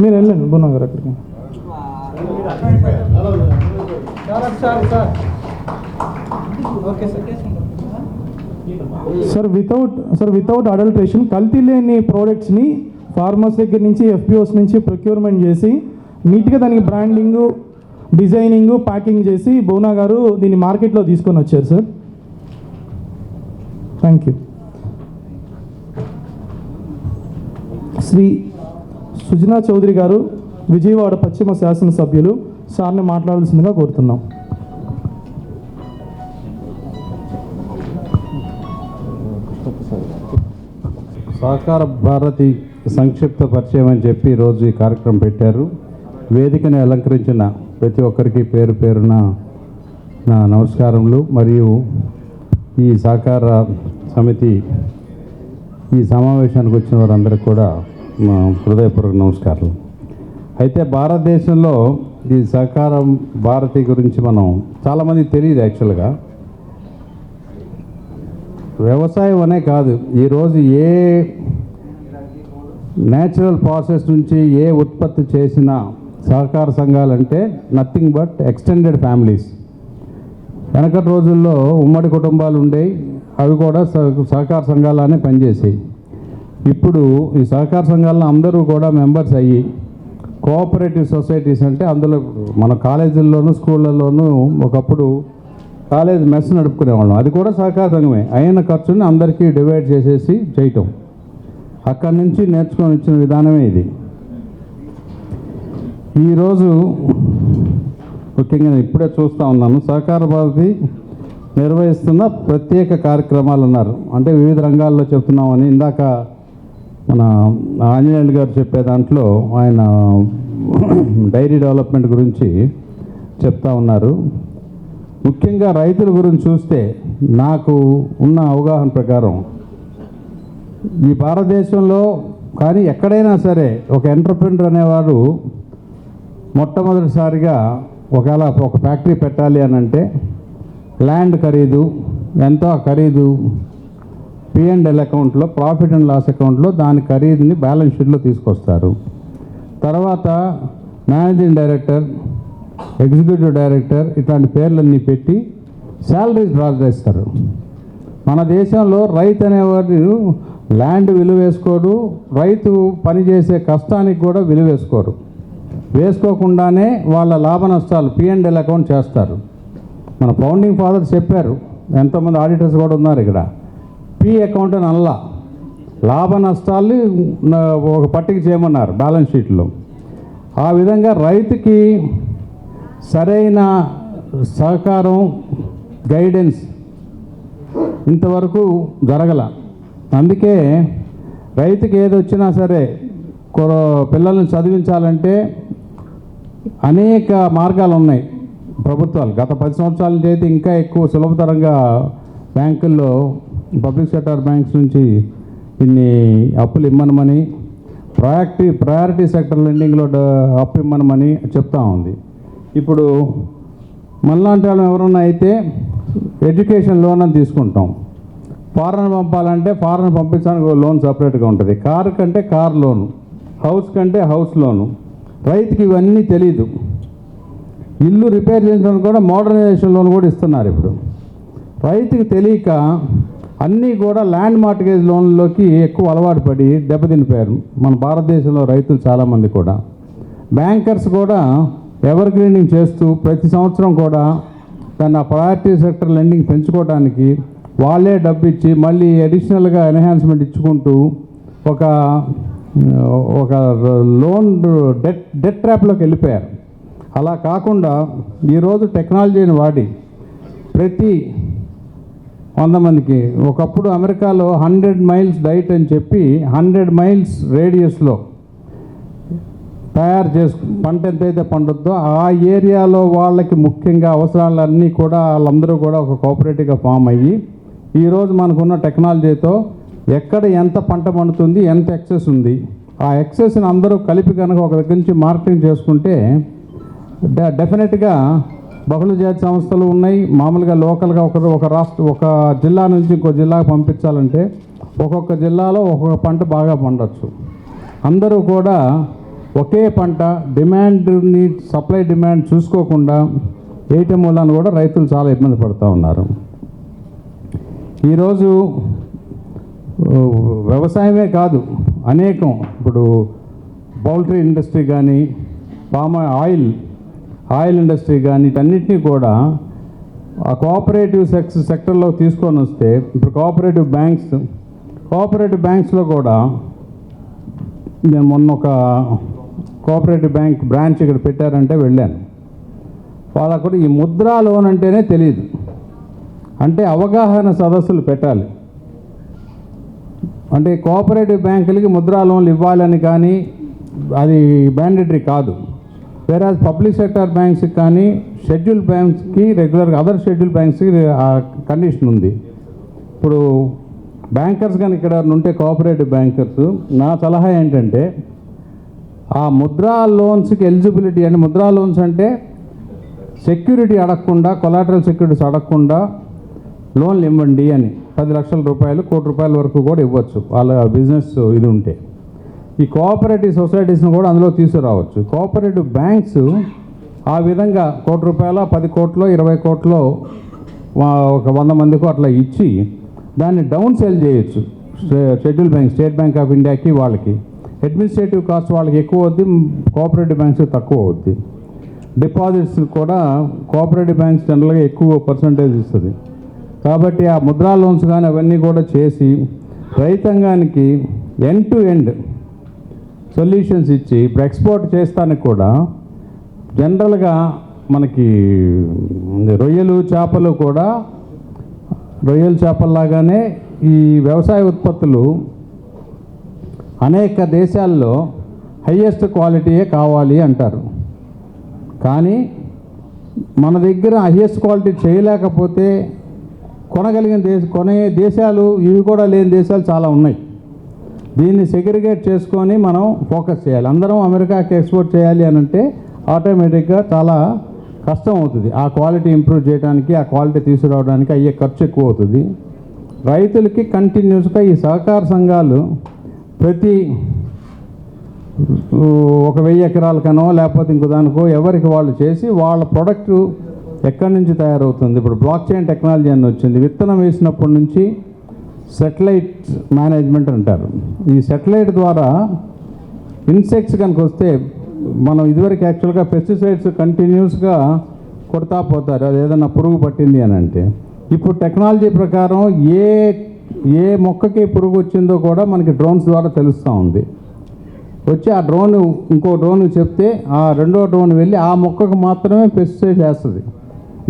మీరు వెళ్ళండి బున్నా గారు అక్కడికి sir without sir without adulteration కల్తీ లేని ప్రోడక్ట్స్ని ఫార్మర్స్ దగ్గర నుంచి ఎఫ్పిఓస్ నుంచి ప్రొక్యూర్మెంట్ చేసి నీట్గా దానికి బ్రాండింగ్ డిజైనింగ్ ప్యాకింగ్ చేసి బోనా గారు దీన్ని మార్కెట్లో తీసుకొని వచ్చారు sir thank you Shri Sujana Chowdary గారు విజయవాడ పశ్చిమ శాసనసభ్యులు సార్ని మాట్లాడాల్సిందిగా కోరుతున్నాం. సహకార భారతి సంక్షిప్త పరిచయం అని చెప్పి ఈరోజు ఈ కార్యక్రమం పెట్టారు. వేదికని అలంకరించిన ప్రతి ఒక్కరికి పేరు పేరున నా నమస్కారములు. మరియు ఈ సహకార సమితి ఈ సమావేశానికి వచ్చిన వారందరికీ కూడా హృదయపూర్వక నమస్కారాలు. అయితే భారతదేశంలో ఈ సహకారం భారతి గురించి మనం చాలామంది తెలియదు యాక్చువల్గా. వ్యవసాయం అనే కాదు ఈరోజు ఏ న్యాచురల్ ప్రాసెస్ నుంచి ఏ ఉత్పత్తి చేసిన సహకార సంఘాలంటే నథింగ్ బట్ ఎక్స్టెండెడ్ ఫ్యామిలీస్. వెనకటి రోజుల్లో ఉమ్మడి కుటుంబాలు ఉండేవి అవి కూడా సహకార సంఘాలనే పనిచేసాయి. ఇప్పుడు ఈ సహకార సంఘాలను అందరూ కూడా మెంబర్స్ అయ్యి కోఆపరేటివ్ సొసైటీస్ అంటే అందులో మన కాలేజీల్లోనూ స్కూళ్ళల్లోనూ ఒకప్పుడు కాలేజ్ మెస్ నడుపుకునేవాళ్ళం. అది కూడా సహకార సంఘమే. అయిన ఖర్చుని అందరికీ డివైడ్ చేసేసి చేయటం. అక్కడి నుంచి నేర్చుకొని వచ్చిన విధానమే ఇది. ఈరోజు ముఖ్యంగా నేను ఇప్పుడే చూస్తూ ఉన్నాను. సహకార భారతి నిర్వహిస్తున్న ప్రత్యేక కార్యక్రమాలు అన్నారు. అంటే వివిధ రంగాల్లో చెప్తున్నామని ఇందాక మన ఆంజనేయులు గారు చెప్పే దాంట్లో ఆయన డైరీ డెవలప్మెంట్ గురించి చెప్తా ఉన్నారు. ముఖ్యంగా రైతుల గురించి చూస్తే నాకు ఉన్న అవగాహన ప్రకారం ఈ భారతదేశంలో కానీ ఎక్కడైనా సరే ఒక ఎంటర్ప్రినర్ అనేవాడు మొట్టమొదటిసారిగా ఒకవేళ ఒక ఫ్యాక్టరీ పెట్టాలి అని అంటే ల్యాండ్ ఖరీదు ఎంతో ఖరీదు పి అండ్ ఎల్ అకౌంట్లో ప్రాఫిట్ అండ్ లాస్ అకౌంట్లో దాని ఖరీదుని బ్యాలెన్స్ షీట్లో తీసుకొస్తారు. తర్వాత మేనేజింగ్ డైరెక్టర్ ఎగ్జిక్యూటివ్ డైరెక్టర్ ఇట్లాంటి పేర్లన్నీ పెట్టి శాలరీస్ డ్రా చేస్తారు. మన దేశంలో రైతు అనేవాడు ల్యాండ్ విలువ వేసుకోడు రైతు పనిచేసే కష్టానికి కూడా విలువ వేసుకోరు వేసుకోకుండానే వాళ్ళ లాభ నష్టాలు పిఎండ్ఎల్ అకౌంట్ చేస్తారు. మన ఫౌండింగ్ ఫాదర్స్ చెప్పారు ఎంతోమంది ఆడిటర్స్ కూడా ఉన్నారు ఇక్కడ. పీ అకౌంట్ అని అల్లా లాభ నష్టాలు ఒక పట్టిక చేయమన్నారు బ్యాలెన్స్ షీట్లో. ఆ విధంగా రైతుకి సరైన సహకారం గైడెన్స్ ఇంతవరకు జరగల. అందుకే రైతుకి ఏది వచ్చినా సరే పిల్లల్ని చదివించాలంటే అనేక మార్గాలు ఉన్నాయి ప్రభుత్వాలు. గత పది సంవత్సరాల నుంచి అయితే ఇంకా ఎక్కువ సులభతరంగా బ్యాంకుల్లో పబ్లిక్ సెక్టర్ బ్యాంక్స్ నుంచి ఇన్ని అప్పులు ఇమ్మనమని ప్రయాక్టివ్ ప్రయారిటీ సెక్టర్ లెండింగ్లో అప్పు ఇమ్మనమని చెప్తా ఉంది. ఇప్పుడు మనలాంటి వాళ్ళు ఎవరన్నా అయితే ఎడ్యుకేషన్ లోన్ అని తీసుకుంటాం. ఫారెన్ పంపాలంటే ఫారెన్ పంపించడానికి లోన్ సపరేట్గా ఉంటుంది. కార్ కంటే కార్ లోను హౌస్ కంటే హౌస్ లోను. రైతుకి ఇవన్నీ తెలీదు. ఇల్లు రిపేర్ చేయించడానికి కూడా మోడర్నైజేషన్ లోన్ కూడా ఇస్తున్నారు ఇప్పుడు. రైతుకి తెలియక అన్నీ కూడా ల్యాండ్ మార్టిగేజ్ లోన్లోకి ఎక్కువ అలవాటు పడి దెబ్బతినిపోయారు. మన భారతదేశంలో రైతులు చాలామంది కూడా. బ్యాంకర్స్ కూడా ఎవర్ గ్రీనింగ్ చేస్తూ ప్రతి సంవత్సరం కూడా దాన్ని ఆ ప్రయారిటీ సెక్టర్ లెండింగ్ పెంచుకోవడానికి వాళ్ళే డబ్బు ఇచ్చి మళ్ళీ అడిషనల్గా ఎన్హాన్స్మెంట్ ఇచ్చుకుంటూ ఒక ఒక లోన్ డెట్ డెట్ ట్రాప్లోకి వెళ్ళిపోయారు. అలా కాకుండా ఈరోజు టెక్నాలజీని వాడి ప్రతి వంద మందికి. ఒకప్పుడు అమెరికాలో హండ్రెడ్ మైల్స్ డైట్ అని చెప్పి హండ్రెడ్ మైల్స్ రేడియస్లో తయారు చేసు పంట ఎంతైతే పండుద్దో ఆ ఏరియాలో వాళ్ళకి ముఖ్యంగా అవసరాలన్నీ కూడా వాళ్ళందరూ కూడా ఒక కోఆపరేటివ్గా ఫామ్ అయ్యి ఈరోజు మనకున్న టెక్నాలజీతో ఎక్కడ ఎంత పంట పండుతుంది ఎంత ఎక్సెస్ ఉంది ఆ ఎక్సెస్ని అందరూ కలిపి కనుక ఒక దగ్గర నుంచి మార్కెటింగ్ చేసుకుంటే డె- డెఫినెట్గా బహుళ జాతి సంస్థలు ఉన్నాయి. మామూలుగా లోకల్గా ఒక ఒక రాష్ట్ర ఒక జిల్లా నుంచి ఇంకో జిల్లాకు పంపించాలంటే ఒక్కొక్క జిల్లాలో ఒక్కొక్క పంట బాగా పండొచ్చు. అందరూ కూడా ఒకే పంట డిమాండ్ని సప్లై డిమాండ్ చూసుకోకుండా వేయటం వలన కూడా రైతులు చాలా ఇబ్బంది పడుతూ ఉన్నారు. ఈరోజు వ్యవసాయమే కాదు అనేకం. ఇప్పుడు పౌల్ట్రీ ఇండస్ట్రీ కానీ పామ్ ఆయిల్ ఆయిల్ ఇండస్ట్రీ కానీ వీటన్నిటినీ కూడా ఆ కోఆపరేటివ్ సెక్స్ సెక్టర్లో తీసుకొని వస్తే ఇప్పుడు కోఆపరేటివ్ బ్యాంక్స్ కోఆపరేటివ్ బ్యాంక్స్లో కూడా నేను మొన్న ఒక కోఆపరేటివ్ బ్యాంక్ బ్రాంచ్ ఇక్కడ పెట్టారంటే వెళ్ళాను. వాళ్ళకు కూడా ఈ ముద్రా లోన్ అంటేనే తెలియదు అంటే అవగాహన సదస్సులు పెట్టాలి. అంటే కోఆపరేటివ్ బ్యాంకులకి ముద్రా లోన్లు ఇవ్వాలని కానీ అది మ్యాండేటరీ కాదు. వేరే పబ్లిక్ సెక్టర్ బ్యాంక్స్కి కానీ షెడ్యూల్ బ్యాంక్స్కి రెగ్యులర్గా అదర్ షెడ్యూల్ బ్యాంక్స్కి ఆ కండిషన్ ఉంది. ఇప్పుడు బ్యాంకర్స్ కానీ ఇక్కడ ఉంటే కోఆపరేటివ్ బ్యాంకర్స్ నా సలహా ఏంటంటే ఆ ముద్రా లోన్స్కి ఎలిజిబిలిటీ అంటే ముద్రా లోన్స్ అంటే సెక్యూరిటీ అడగకుండా కొలాటరల్ సెక్యూరిటీస్ అడగకుండా లోన్లు ఇవ్వండి అని. పది లక్షల రూపాయలు కోటి రూపాయల వరకు కూడా ఇవ్వచ్చు. వాళ్ళ బిజినెస్ ఇది ఉంటే. ఈ కోఆపరేటివ్ సొసైటీస్ని కూడా అందులో తీసుకురావచ్చు. కోఆపరేటివ్ బ్యాంక్స్ ఆ విధంగా కోటి రూపాయల పది కోట్లో ఇరవై కోట్లో ఒక వంద మందికి అట్లా ఇచ్చి దాన్ని డౌన్ సెల్ చేయొచ్చు. Schedule bank state bank of ఇండియాకి వాళ్ళకి. అడ్మినిస్ట్రేటివ్ కాస్ట్ వాళ్ళకి ఎక్కువ అవుద్ది కోఆపరేటివ్ బ్యాంక్స్ తక్కువ అవుద్ది. డిపాజిట్స్ కూడా కోఆపరేటివ్ బ్యాంక్స్ జనరల్గా ఎక్కువ పర్సంటేజ్ ఇస్తుంది. కాబట్టి ఆ ముద్రా లోన్స్ కానీ అవన్నీ కూడా చేసి రైతాంగానికి ఎండ్ టు ఎండ్ సొల్యూషన్స్ ఇచ్చి ఇప్పుడు ఎక్స్పోర్ట్ చేస్తానికి కూడా జనరల్గా మనకి రొయ్యలు చేపలు కూడా రొయ్యల చేపల్లాగానే ఈ వ్యవసాయ ఉత్పత్తులు అనేక దేశాల్లో హయ్యెస్ట్ క్వాలిటీయే కావాలి అంటారు. కానీ మన దగ్గర హయ్యెస్ట్ క్వాలిటీ చేయలేకపోతే కొనగలిగిన దేశ కొనే దేశాలు ఇవి కూడా లేని దేశాలు చాలా ఉన్నాయి. దీన్ని సెగ్రిగేట్ చేసుకొని మనం ఫోకస్ చేయాలి. అందరం అమెరికాకి ఎక్స్పోర్ట్ చేయాలి అని అంటే ఆటోమేటిక్గా చాలా కష్టం అవుతుంది. ఆ క్వాలిటీ ఇంప్రూవ్ చేయడానికి ఆ క్వాలిటీ తీసుకురావడానికి అయ్యే ఖర్చు ఎక్కువ అవుతుంది. రైతులకి కంటిన్యూస్గా ఈ సహకార సంఘాలు ప్రతి ఒక వెయ్యి ఎకరాలకనో లేకపోతే ఇంకో దానికో ఎవరికి వాళ్ళు చేసి వాళ్ళ ప్రొడక్ట్ ఎక్కడి నుంచి తయారవుతుంది? ఇప్పుడు బ్లాక్ చైన్ టెక్నాలజీ అని వచ్చింది. విత్తనం వేసినప్పటి నుంచి సెటిలైట్ మేనేజ్మెంట్ అంటారు. ఈ సెటిలైట్ ద్వారా ఇన్సెక్ట్స్ కనుక వస్తే మనం ఇదివరకు యాక్చువల్గా పెస్టిసైడ్స్ కంటిన్యూస్గా కొడతా పోతారు. అది ఏదైనా పురుగు పట్టింది అని అంటే. ఇప్పుడు టెక్నాలజీ ప్రకారం ఏ ఏ మొక్కకి పురుగు వచ్చిందో కూడా మనకి డ్రోన్స్ ద్వారా తెలుస్తూ ఉంది. వచ్చి ఆ డ్రోన్ ఇంకో డ్రోన్ చెప్తే ఆ రెండో డ్రోన్ వెళ్ళి ఆ మొక్కకు మాత్రమే పెస్టిసైడ్ చేస్తుంది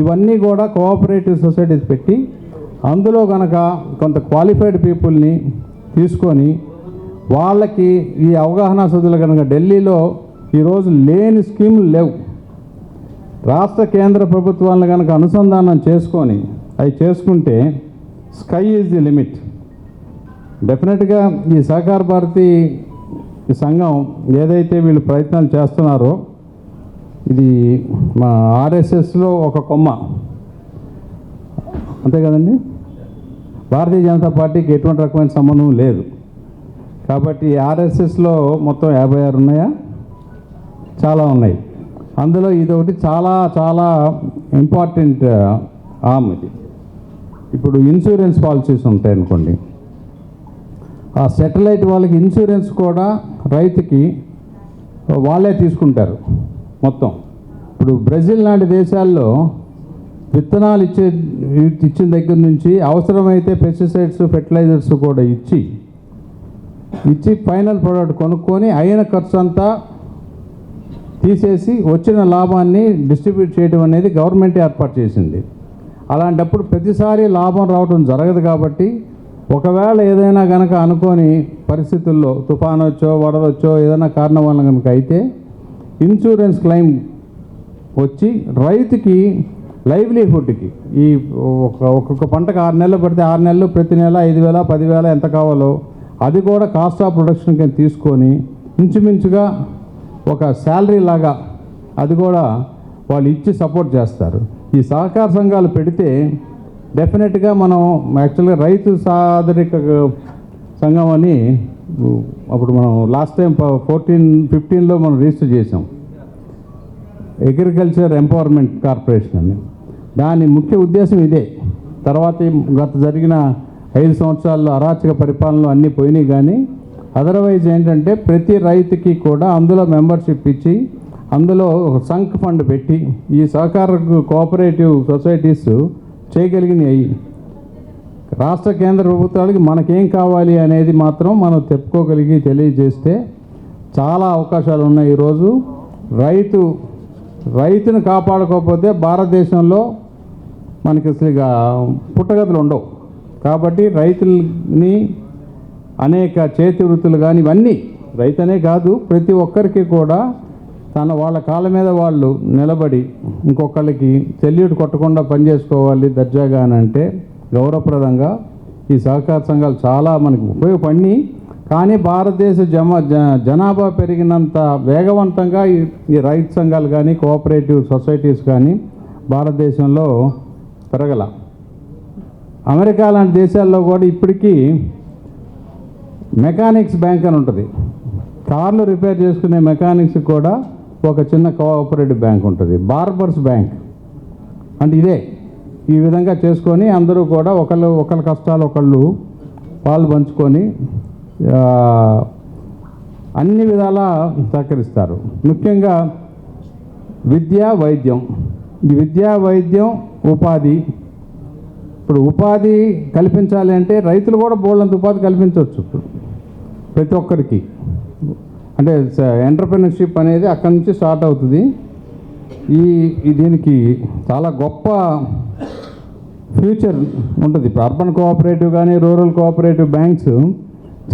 ఇవన్నీ కూడా కోఆపరేటివ్ సొసైటీస్ పెట్టి అందులో కనుక కొంత క్వాలిఫైడ్ పీపుల్ని తీసుకొని వాళ్ళకి ఈ అవగాహన సదులు కనుక ఢిల్లీలో ఈరోజు లేని స్కీములు లేవు. రాష్ట్ర కేంద్ర ప్రభుత్వాలను కనుక అనుసంధానం చేసుకొని అవి చేసుకుంటే స్కై ఈజ్ ది లిమిట్ డెఫినెట్గా ఈ సహకార భారతి ఈ సంఘం ఏదైతే వీళ్ళు ప్రయత్నాలు చేస్తున్నారో ఇది మా ఆర్ఎస్ఎస్లో ఒక కొమ్మ. అంతే కదండి? భారతీయ జనతా పార్టీకి ఎటువంటి రకమైన సంబంధం లేదు. కాబట్టి ఆర్ఎస్ఎస్లో మొత్తం యాభై ఆరు ఉన్నాయా? చాలా ఉన్నాయి. అందులో ఇదొకటి చాలా చాలా ఇంపార్టెంట్ ఆమ్ ఇది. ఇప్పుడు ఇన్సూరెన్స్ పాలసీస్ ఉంటాయి అనుకోండి. ఆ సెటిలైట్ వాళ్ళకి ఇన్సూరెన్స్ కూడా రైతుకి వాళ్ళే తీసుకుంటారు మొత్తం. ఇప్పుడు బ్రెజిల్ లాంటి దేశాల్లో విత్తనాలు ఇచ్చే ఇచ్చిన దగ్గర నుంచి అవసరమైతే పెస్టిసైడ్స్ ఫెర్టిలైజర్స్ కూడా ఇచ్చి ఇచ్చి ఫైనల్ ప్రోడక్ట్ కొనుక్కొని అయిన ఖర్చు అంతా తీసేసి వచ్చిన లాభాన్ని డిస్ట్రిబ్యూట్ చేయడం అనేది గవర్నమెంట్ ఏర్పాటు చేసింది. అలాంటప్పుడు ప్రతిసారి లాభం రావడం జరగదు కాబట్టి ఒకవేళ ఏదైనా కనుక అనుకోని పరిస్థితుల్లో తుఫాన్ వచ్చో వరదొచ్చో ఏదైనా కారణం వల్ల కనుక అయితే ఇన్సూరెన్స్ క్లెయిమ్ వచ్చి రైతుకి లైవ్లీహుడ్కి. ఈ ఒక ఒక్కొక్క పంటకు ఆరు నెలలు పడితే ఆరు నెలలు ప్రతి నెల ఐదు వేల పదివేల ఎంత కావాలో అది కూడా కాస్ట్ ఆఫ్ ప్రొడక్షన్ కింద తీసుకొని ఇంచుమించుగా ఒక శాలరీ లాగా అది కూడా వాళ్ళు ఇచ్చి సపోర్ట్ చేస్తారు. ఈ సహకార సంఘాలు పెడితే డెఫినెట్గా మనం యాక్చువల్గా రైతు సాధరిక సంఘం అని అప్పుడు మనం లాస్ట్ టైం ఫోర్టీన్ ఫిఫ్టీన్లో మనం రిజిస్టర్ చేసాం అగ్రికల్చర్ ఎంపవర్మెంట్ కార్పొరేషన్ అని. దాని ముఖ్య ఉద్దేశం ఇదే. తర్వాత గత జరిగిన ఐదు సంవత్సరాల్లో అరాచక పరిపాలనలు అన్నీ పోయినాయి కానీ అదర్వైజ్ ఏంటంటే ప్రతి రైతుకి కూడా అందులో మెంబర్షిప్ ఇచ్చి అందులో ఒక సంక్ ఫండ్ పెట్టి ఈ సహకార కోఆపరేటివ్ సొసైటీస్ చేయగలిగినాయి రాష్ట్ర కేంద్ర ప్రభుత్వాలకి మనకేం కావాలి అనేది మాత్రం మనం చెప్పుకోగలిగి తెలియజేస్తే చాలా అవకాశాలు ఉన్నాయి ఈరోజు. రైతు రైతును కాపాడుకోకపోతే భారతదేశంలో మనకి అసలు పుట్టగతులు ఉండవు. కాబట్టి రైతుల్ని అనేక చేతి వృత్తులు కానీ ఇవన్నీ రైతనే కాదు ప్రతి ఒక్కరికి కూడా తన వాళ్ళ కాళ్ళ మీద వాళ్ళు నిలబడి ఇంకొకళ్ళకి సెల్యూట్ కొట్టకుండా పనిచేసుకోవాలి దర్జాగా అని అంటే గౌరవప్రదంగా ఈ సహకార సంఘాలు చాలా మనకు ఉపయోగపడి కానీ భారతదేశ జమ జ- జనాభా పెరిగినంత వేగవంతంగా ఈ రైతు సంఘాలు కానీ కోఆపరేటివ్ సొసైటీస్ కానీ భారతదేశంలో పెరగల. అమెరికా లాంటి దేశాల్లో కూడా ఇప్పటికీ మెకానిక్స్ బ్యాంక్ అని ఉంటుంది. కార్లు రిపేర్ చేసుకునే మెకానిక్స్ కూడా ఒక చిన్న కోఆపరేటివ్ బ్యాంక్ ఉంటుంది. Barbers bank. అంటే ఇదే. ఈ విధంగా చేసుకొని అందరూ కూడా ఒకళ్ళు ఒకళ్ళ కష్టాలు ఒకళ్ళు పాలు పంచుకొని అన్ని విధాల సహకరిస్తారు. ముఖ్యంగా విద్య వైద్యం. ఈ విద్యా వైద్యం ఉపాధి. ఇప్పుడు ఉపాధి కల్పించాలి అంటే రైతులు కూడా బోళ్ళంత ఉపాధి కల్పించవచ్చు ఇప్పుడు ప్రతి ఒక్కరికి. అంటే ఎంటర్ప్రినర్షిప్ అనేది అక్కడి నుంచి స్టార్ట్ అవుతుంది. ఈ దీనికి చాలా గొప్ప ఫ్యూచర్ ఉంటుంది. ఇప్పుడు అర్బన్ కోఆపరేటివ్ కానీ రూరల్ కోఆపరేటివ్ బ్యాంక్స్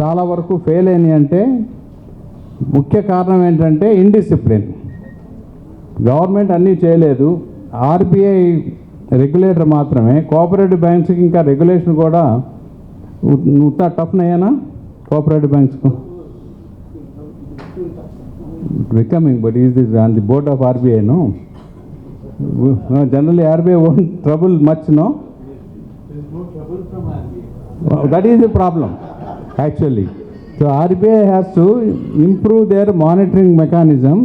చాలా వరకు ఫెయిల్ అయినాయి అంటే ముఖ్య కారణం ఏంటంటే ఇండిసిప్లిన్ గవర్నమెంట్ అన్నీ చేయలేదు. ఆర్బీఐ రెగ్యులేటర్ మాత్రమే. కోఆపరేటివ్ బ్యాంక్స్కి ఇంకా రెగ్యులేషన్ కూడా ఉత్త టఫ్నయ్యానా cooperative బ్యాంక్స్కు? Becoming but is this on the board of ఆర్బీఐను general RBI own trouble మచ్చును that is the problem actually so RBI has to improve their monitoring mechanism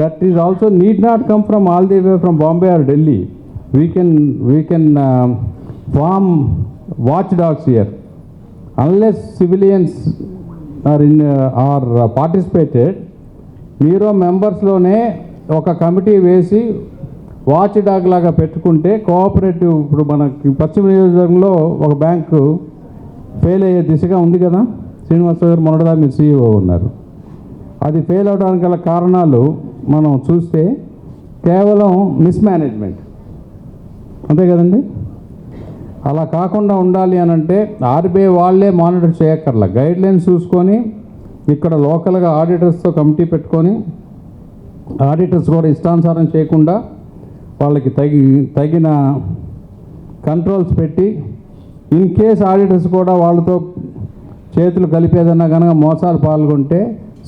that is also need not come from all the way from Bombay or Delhi We can, we can um, form watchdogs here. Unless civilians are in, uh, are uh, participated, మీరు మెంబర్స్లోనే ఒక committee వేసి watch dog లాగా పెట్టుకుంటే cooperative ఇప్పుడు మనకి పశ్చిమ నియోజకవర్గంలో ఒక బ్యాంకు ఫెయిల్ అయ్యే దిశగా ఉంది కదా? శ్రీనివాస గారు మొన్నటిదా మీరు సీఈఓ ఉన్నారు. అది ఫెయిల్ అవడానికి గల కారణాలు మనం చూస్తే కేవలం మిస్మేనేజ్మెంట్ అంతే కదండి? అలా కాకుండా ఉండాలి అని అంటే ఆర్బీఐ వాళ్ళే మానిటర్ చేయక్కర్లా. గైడ్ లైన్స్ చూసుకొని ఇక్కడ లోకల్గా ఆడిటర్స్తో కమిటీ పెట్టుకొని ఆడిటర్స్ కూడా ఇష్టానుసారం చేయకుండా వాళ్ళకి తగి తగిన కంట్రోల్స్ పెట్టి ఇన్ కేస్ ఆడిటర్స్ కూడా వాళ్ళతో చేతులు కలిపేదన్నా కనుక మోసాలు పాల్గొంటే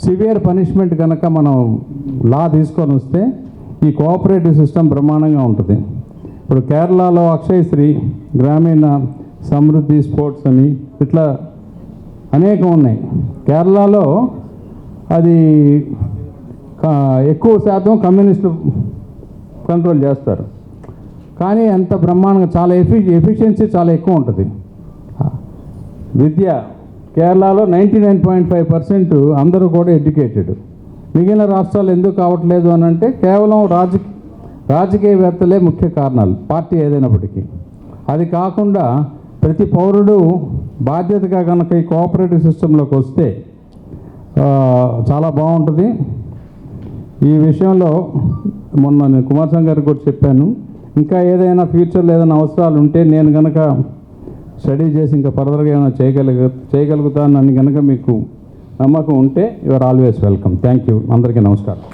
సివియర్ పనిష్మెంట్ కనుక మనం లా తీసుకొని వస్తే ఈ కోఆపరేటివ్ సిస్టమ్ బ్రహ్మాండంగా ఉంటుంది. ఇప్పుడు కేరళలో అక్షయశ్రీ గ్రామీణ సమృద్ధి స్పోర్ట్స్ అని ఇట్లా అనేకం ఉన్నాయి. కేరళలో అది ఎక్కువ శాతం కమ్యూనిస్టు కంట్రోల్ చేస్తారు. కానీ అంత బ్రహ్మాండంగా చాలా ఎఫి ఎఫిషియన్సీ చాలా ఎక్కువ ఉంటుంది. విద్య కేరళలో ninety nine point five percent అందరూ కూడా ఎడ్యుకేటెడ్. మిగిలిన రాష్ట్రాలు ఎందుకు కావట్లేదు అని అంటే కేవలం రాజకీయ రాజకీయవేత్తలే ముఖ్య కారణాలు పార్టీ ఏదైనప్పటికీ. అది కాకుండా ప్రతి పౌరుడు బాధ్యతగా కనుక ఈ కోఆపరేటివ్ సిస్టంలోకి వస్తే చాలా బాగుంటుంది. ఈ విషయంలో మొన్న నేను కుమారస్వామి గారికి కూడా చెప్పాను. ఇంకా ఏదైనా ఫ్యూచర్లో ఏదైనా అవసరాలు ఉంటే నేను కనుక స్టడీ చేసి ఇంకా ఫర్దర్గా ఏమైనా చేయగలిగ చేయగలుగుతానని కనుక మీకు నమ్మకం ఉంటే your always welcome. Thank you. అందరికీ నమస్కారం.